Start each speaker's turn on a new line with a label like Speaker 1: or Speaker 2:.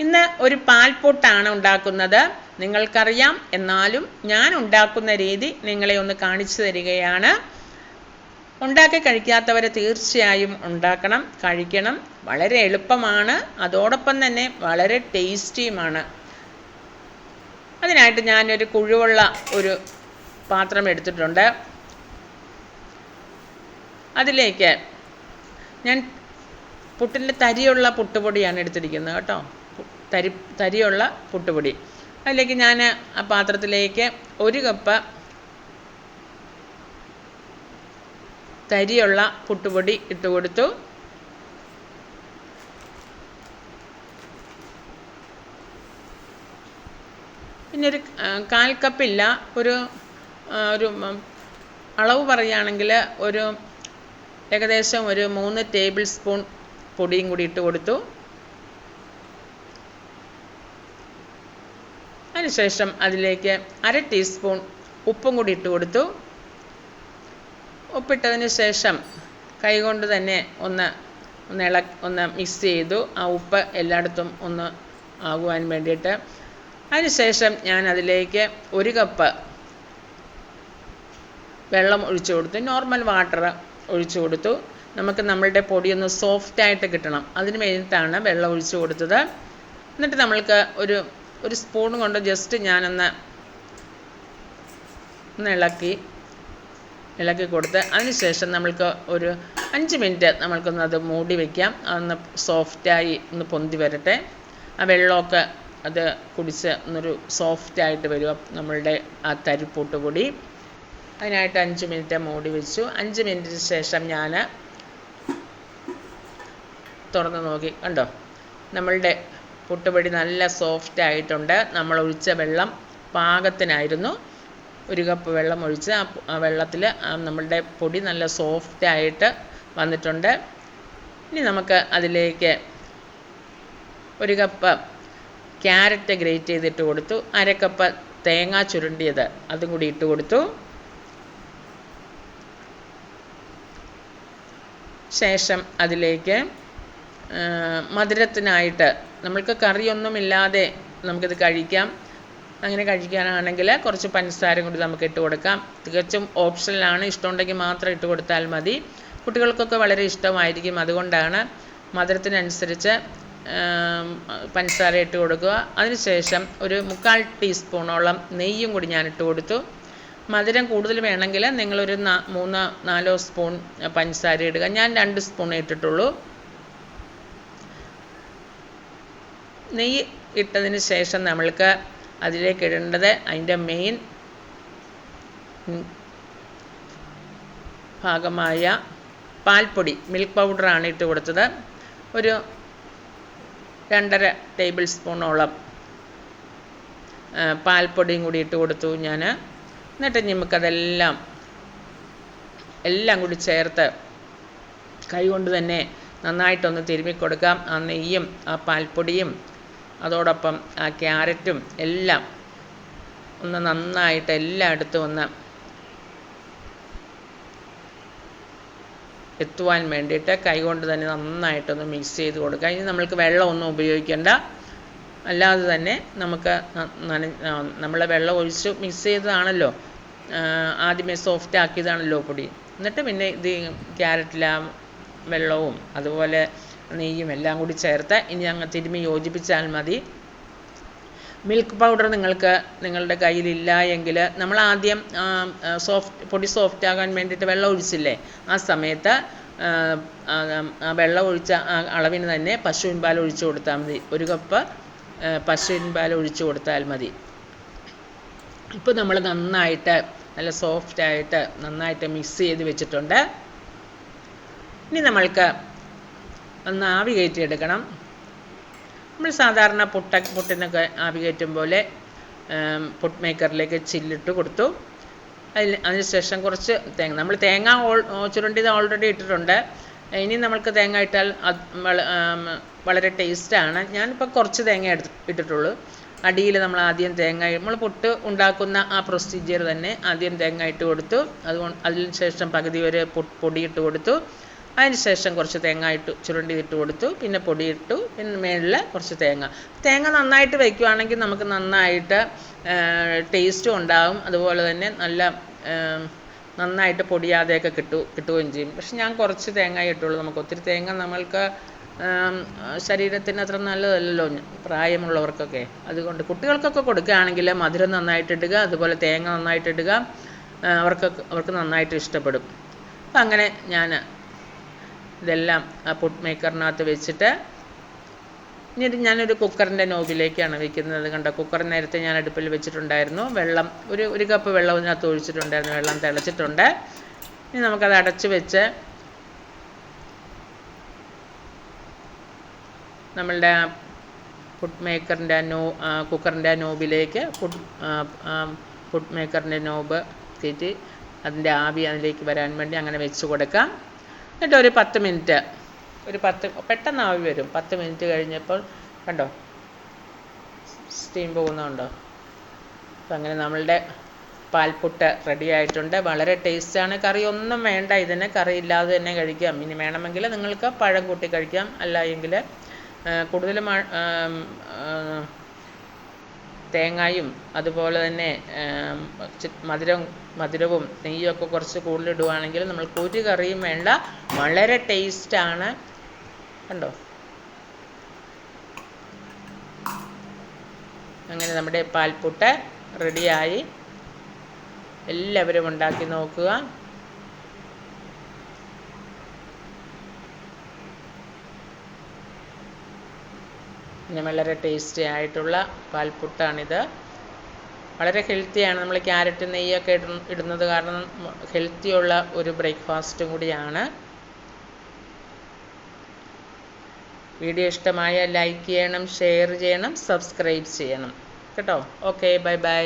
Speaker 1: ഇന്ന് ഒരു പാൽപ്പൊട്ടാണ് ഉണ്ടാക്കുന്നത്. നിങ്ങൾക്കറിയാം. എന്നാലും ഞാൻ ഉണ്ടാക്കുന്ന രീതി നിങ്ങളെ ഒന്ന് കാണിച്ചു തരികയാണ്. ഉണ്ടാക്കി കഴിക്കാത്തവർ തീർച്ചയായും ഉണ്ടാക്കണം. കഴിക്കണം. വളരെ എളുപ്പമാണ്. അതോടൊപ്പം തന്നെ വളരെ ടേസ്റ്റിയുമാണ്. അതിനായിട്ട് ഞാനൊരു കുഴുവുള്ള ഒരു പാത്രം എടുത്തിട്ടുണ്ട്. അതിലേക്ക് ഞാൻ പുട്ടിന്റെ തരിയുള്ള പുട്ടുപൊടിയാണ് എടുത്തിരിക്കുന്നത് കേട്ടോ. തരി തരിയുള്ള പുട്ടുപൊടി. അതിലേക്ക് ഞാൻ ആ പാത്രത്തിലേക്ക് ഒരു കപ്പ് തരിയുള്ള പുട്ടുപൊടി ഇട്ട് കൊടുത്തു. പിന്നെ ഒരു കാൽ കപ്പില്ല ഒരു ഒരു അളവ് പറയുകയാണെങ്കിൽ ഒരു ഏകദേശം ഒരു മൂന്ന് ടേബിൾ സ്പൂൺ പൊടിയും കൂടി ഇട്ട് കൊടുത്തു. അതിനുശേഷം അതിലേക്ക് അര ടീസ്പൂൺ ഉപ്പും കൂടി ഇട്ട് കൊടുത്തു. ഉപ്പിട്ടതിന് ശേഷം കൈകൊണ്ട് തന്നെ ഒന്ന് ഒന്ന് ഇള ഒന്ന് മിക്സ് ചെയ്തു. ആ ഉപ്പ് എല്ലായിടത്തും ഒന്ന് ആകുവാൻ വേണ്ടിയിട്ട്. അതിനുശേഷം ഞാൻ അതിലേക്ക് ഒരു കപ്പ് വെള്ളം ഒഴിച്ചു കൊടുത്തു. നോർമൽ വാട്ടർ ഒഴിച്ചു കൊടുത്തു. നമുക്ക് നമ്മളുടെ പൊടി ഒന്ന് സോഫ്റ്റ് ആയിട്ട് കിട്ടണം. അതിന് വേണ്ടിയിട്ടാണ് വെള്ളം ഒഴിച്ചു കൊടുത്തത്. എന്നിട്ട് നമ്മൾക്ക് ഒരു ഒരു സ്പൂൺ കൊണ്ട് ജസ്റ്റ് ഞാനൊന്ന് ഒന്ന് ഇളക്കി ഇളക്കി കൊടുത്ത് അതിനുശേഷം നമ്മൾക്ക് ഒരു അഞ്ച് മിനിറ്റ് നമ്മൾക്കൊന്ന് അത് മൂടി വയ്ക്കാം അതൊന്ന് സോഫ്റ്റായി ഒന്ന് പൊന്തി വരട്ടെ. ആ വെള്ളമൊക്കെ അത് കുടിച്ച് ഒന്നൊരു സോഫ്റ്റായിട്ട് വരും. നമ്മളുടെ ആ തരിപ്പൂട്ട് കൂടി അതിനായിട്ട് അഞ്ച് മിനിറ്റ് മൂടി വെച്ചു. അഞ്ച് മിനിറ്റിന് ശേഷം ഞാൻ തുറന്ന് നോക്കി. കണ്ടോ? നമ്മളുടെ പുട്ടുപൊടി നല്ല സോഫ്റ്റ് ആയിട്ടുണ്ട്. നമ്മൾ ഒഴിച്ച വെള്ളം പാകത്തിനായിരുന്നു. ഒരു കപ്പ് വെള്ളം ഒഴിച്ച് ആ വെള്ളത്തിൽ നമ്മളുടെ പൊടി നല്ല സോഫ്റ്റ് ആയിട്ട് വന്നിട്ടുണ്ട്. ഇനി നമുക്ക് അതിലേക്ക് ഒരു കപ്പ് ക്യാരറ്റ് ഗ്രേറ്റ് ചെയ്തിട്ട് കൊടുത്തു. അര കപ്പ് തേങ്ങ ചുരുണ്ടിയത് അതും കൂടി ഇട്ട് കൊടുത്തു. ശേഷം അതിലേക്ക് മധുരത്തിനായിട്ട് നമ്മൾക്ക് കറിയൊന്നുമില്ലാതെ നമുക്കിത് കഴിക്കാം. അങ്ങനെ കഴിക്കാനാണെങ്കിൽ കുറച്ച് പഞ്ചസാര കൂടി നമുക്ക് ഇട്ട് കൊടുക്കാം. തികച്ചും ഓപ്ഷനിലാണ് ഇഷ്ടമുണ്ടെങ്കിൽ മാത്രം ഇട്ട് കൊടുത്താൽ മതി. കുട്ടികൾക്കൊക്കെ വളരെ ഇഷ്ടമായിരിക്കും. അതുകൊണ്ടാണ് മധുരത്തിനനുസരിച്ച് പഞ്ചസാര ഇട്ട് കൊടുക്കുക. അതിനുശേഷം ഒരു മുക്കാൽ ടീസ്പൂണോളം നെയ്യും കൂടി ഞാൻ ഇട്ട് കൊടുത്തു. മധുരം കൂടുതൽ വേണമെങ്കിൽ നിങ്ങളൊരു മൂന്നോ നാലോ സ്പൂൺ പഞ്ചസാര ഇടുക. ഞാൻ രണ്ട് സ്പൂൺ ഇട്ടിട്ടുള്ളൂ. നെയ്യ് ഇട്ടതിന് ശേഷം നമ്മൾക്ക് അതിലേക്ക് ഇടേണ്ടത് അതിന്റെ മെയിൻ ഭാഗമായ പാൽപ്പൊടി മിൽക്ക് പൗഡറാണ് ഇട്ട് കൊടുത്തത്. ഒരു രണ്ടര ടേബിൾ സ്പൂണോളം പാൽപ്പൊടിയും കൂടി ഇട്ട് കൊടുത്തു ഞാൻ. എന്നിട്ട് നമുക്കതെല്ലാം എല്ലാം കൂടി ചേർത്ത് കൈ കൊണ്ട് തന്നെ നന്നായിട്ടൊന്ന് തിരുമ്മി കൊടുക്കാം ആ നെയ്യും ആ പാൽപ്പൊടിയും അതോടൊപ്പം ആ ക്യാരറ്റും എല്ലാം ഒന്ന് നന്നായിട്ട് എല്ലാം എല്ലായിടത്തും ഒന്ന് എത്തുവാൻ വേണ്ടിയിട്ട് കൈകൊണ്ട് തന്നെ നന്നായിട്ടൊന്ന് മിക്സ് ചെയ്ത് കൊടുക്കുക. ഇനി നമ്മൾക്ക് വെള്ളമൊന്നും ഉപയോഗിക്കേണ്ട. അല്ലാതെ തന്നെ നമുക്ക് നന നമ്മൾ വെള്ളം ഒഴിച്ച് മിക്സ് ചെയ്തതാണല്ലോ. ആദ്യമേ സോഫ്റ്റ് ആക്കിയതാണല്ലോ പൊടി. എന്നിട്ട് പിന്നെ ഇത് ക്യാരറ്റിലാ വെള്ളവും അതുപോലെ നെയ്യും എല്ലാം കൂടി ചേർത്ത് ഇനി അങ്ങ് തിരുമ്മി യോജിപ്പിച്ചാൽ മതി. മിൽക്ക് പൗഡർ നിങ്ങൾക്ക് നിങ്ങളുടെ കയ്യിലില്ല എങ്കിൽ നമ്മൾ ആദ്യം സോഫ്റ്റ് പൊടി സോഫ്റ്റ് ആകാൻ വേണ്ടിയിട്ട് വെള്ളം ഒഴിച്ചില്ലേ? ആ സമയത്ത് വെള്ളം ഒഴിച്ച അളവിന് തന്നെ പശുവിൻ പാൽ ഒഴിച്ചു കൊടുത്താൽ മതി. ഒരു കപ്പ് പശുവിൻ പാൽ ഒഴിച്ചു കൊടുത്താൽ മതി. ഇപ്പോൾ നമ്മൾ നന്നായിട്ട് നല്ല സോഫ്റ്റ് ആയിട്ട് നന്നായിട്ട് മിക്സ് ചെയ്ത് വെച്ചിട്ടുണ്ട്. ഇനി നമ്മൾക്ക് ഒന്ന് ആവി കയറ്റിയെടുക്കണം. നമ്മൾ സാധാരണ പുട്ട പുട്ടിനൊക്കെ ആവി കയറ്റും പോലെ പുട്ട് മേക്കറിലേക്ക് ചില്ലിട്ട് കൊടുത്തു. അതിൽ അതിനുശേഷം കുറച്ച് തേങ്ങ നമ്മൾ തേങ്ങ ഓൾ ചുരുണ്ടിയത് ഓൾറെഡി ഇട്ടിട്ടുണ്ട്. ഇനി നമ്മൾക്ക് തേങ്ങ ഇട്ടാൽ വളരെ ടേസ്റ്റാണ് ഞാനിപ്പോൾ കുറച്ച് തേങ്ങ എടുത്ത് ഇട്ടിട്ടുള്ളൂ. അടിയിൽ നമ്മൾ ആദ്യം തേങ്ങ നമ്മൾ പുട്ട് ഉണ്ടാക്കുന്ന ആ പ്രൊസീജിയർ തന്നെ ആദ്യം തേങ്ങ ഇട്ട് കൊടുത്തു. അതുകൊണ്ട് അതിന് ശേഷം പകുതി വരെ പൊടി ഇട്ട് കൊടുത്തു. അതിന് ശേഷം കുറച്ച് തേങ്ങ ഇട്ടു ചുരുണ്ടി ഇട്ട് കൊടുത്തു പിന്നെ പൊടിയിട്ടു പിന്നെ മേളിൽ കുറച്ച് തേങ്ങ. തേങ്ങ നന്നായിട്ട് വയ്ക്കുവാണെങ്കിൽ നമുക്ക് നന്നായിട്ട് ടേസ്റ്റും ഉണ്ടാകും അതുപോലെ തന്നെ നല്ല നന്നായിട്ട് പൊടിയാതെയൊക്കെ കിട്ടു കിട്ടുകയും ചെയ്യും. പക്ഷെ ഞാൻ കുറച്ച് തേങ്ങ ഇട്ടുള്ളൂ. നമുക്ക് ഒത്തിരി തേങ്ങ നമ്മൾക്ക് ശരീരത്തിന് അത്ര നല്ലതല്ലല്ലോ. പ്രായമുള്ളവർക്കൊക്കെ. അതുകൊണ്ട് കുട്ടികൾക്കൊക്കെ കൊടുക്കുകയാണെങ്കിൽ മധുരം നന്നായിട്ടിടുക അതുപോലെ തേങ്ങ നന്നായിട്ടിടുക ആ, അവർക്കൊക്കെ അവർക്ക് നന്നായിട്ട് ഇഷ്ടപ്പെടും. അപ്പം അങ്ങനെ ഞാൻ ഇതെല്ലാം ആ പുട്ട് മേക്കറിനകത്ത് വെച്ചിട്ട് എന്നിട്ട് ഞാനൊരു കുക്കറിന്റെ നോബിലേക്കാണ് വെക്കുന്നത്. കണ്ട കുക്കർ നേരത്തെ ഞാൻ അടുപ്പിൽ വെച്ചിട്ടുണ്ടായിരുന്നു. വെള്ളം ഒരു ഒരു കപ്പ് വെള്ളം ഇതിനകത്ത് ഒഴിച്ചിട്ടുണ്ടായിരുന്നു. വെള്ളം തിളച്ചിട്ടുണ്ട്. ഇനി നമുക്കത് അടച്ച് വെച്ച് നമ്മളുടെ ഫുഡ് മേക്കറിന്റെ നോ കുക്കറിന്റെ നോബിലേക്ക് ഫുഡ് ഫുഡ് മേക്കറിന്റെ നോബ് കയറ്റി അതിന്റെ ആവി അതിലേക്ക് വരാൻ വേണ്ടി അങ്ങനെ വെച്ച് കൊടുക്കാം. എന്നിട്ട് ഒരു പത്ത് മിനിറ്റ്. ഒരു പത്ത് പെട്ടെന്ന് ആവി വരും. പത്ത് മിനിറ്റ് കഴിഞ്ഞപ്പോൾ കണ്ടോ? സ്റ്റീം പോകുന്നുണ്ടോ? അപ്പം അങ്ങനെ നമ്മളുടെ പാൽപുട്ട് റെഡി ആയിട്ടുണ്ട്. വളരെ ടേസ്റ്റാണ് കറി ഒന്നും വേണ്ട. ഇതിന് കറി ഇല്ലാതെ തന്നെ കഴിക്കാം. ഇനി വേണമെങ്കിൽ നിങ്ങൾക്ക് പഴം കൂട്ടി കഴിക്കാം. അല്ല എങ്കിൽ ആ, തേങ്ങായും അതുപോലെ തന്നെ മധുരം മധുരവും നെയ്യൊക്കെ കുറച്ച് കൂടുതലിടുവാണെങ്കിൽ നമ്മൾക്ക് ഒരു കറിയും വേണ്ട. വളരെ ടേസ്റ്റാണ്. കണ്ടോ? അങ്ങനെ നമ്മുടെ പാൽപ്പുട്ട് റെഡിയായി. എല്ലാവരും ഉണ്ടാക്കി നോക്കുക. പിന്നെ വളരെ ടേസ്റ്റി ആയിട്ടുള്ള പാൽപ്പുട്ടാണിത്. വളരെ ഹെൽത്തിയാണ് നമ്മൾ ക്യാരറ്റ് നെയ്യൊക്കെ ഇടുന്നത് കാരണം ഹെൽത്തിയുള്ള ഒരു ബ്രേക്ക്ഫാസ്റ്റും കൂടിയാണ്. വീഡിയോ ഇഷ്ടമായ ലൈക്ക് ചെയ്യണം ഷെയർ ചെയ്യണം സബ്സ്ക്രൈബ് ചെയ്യണം. കേട്ടോ? Okay bye bye.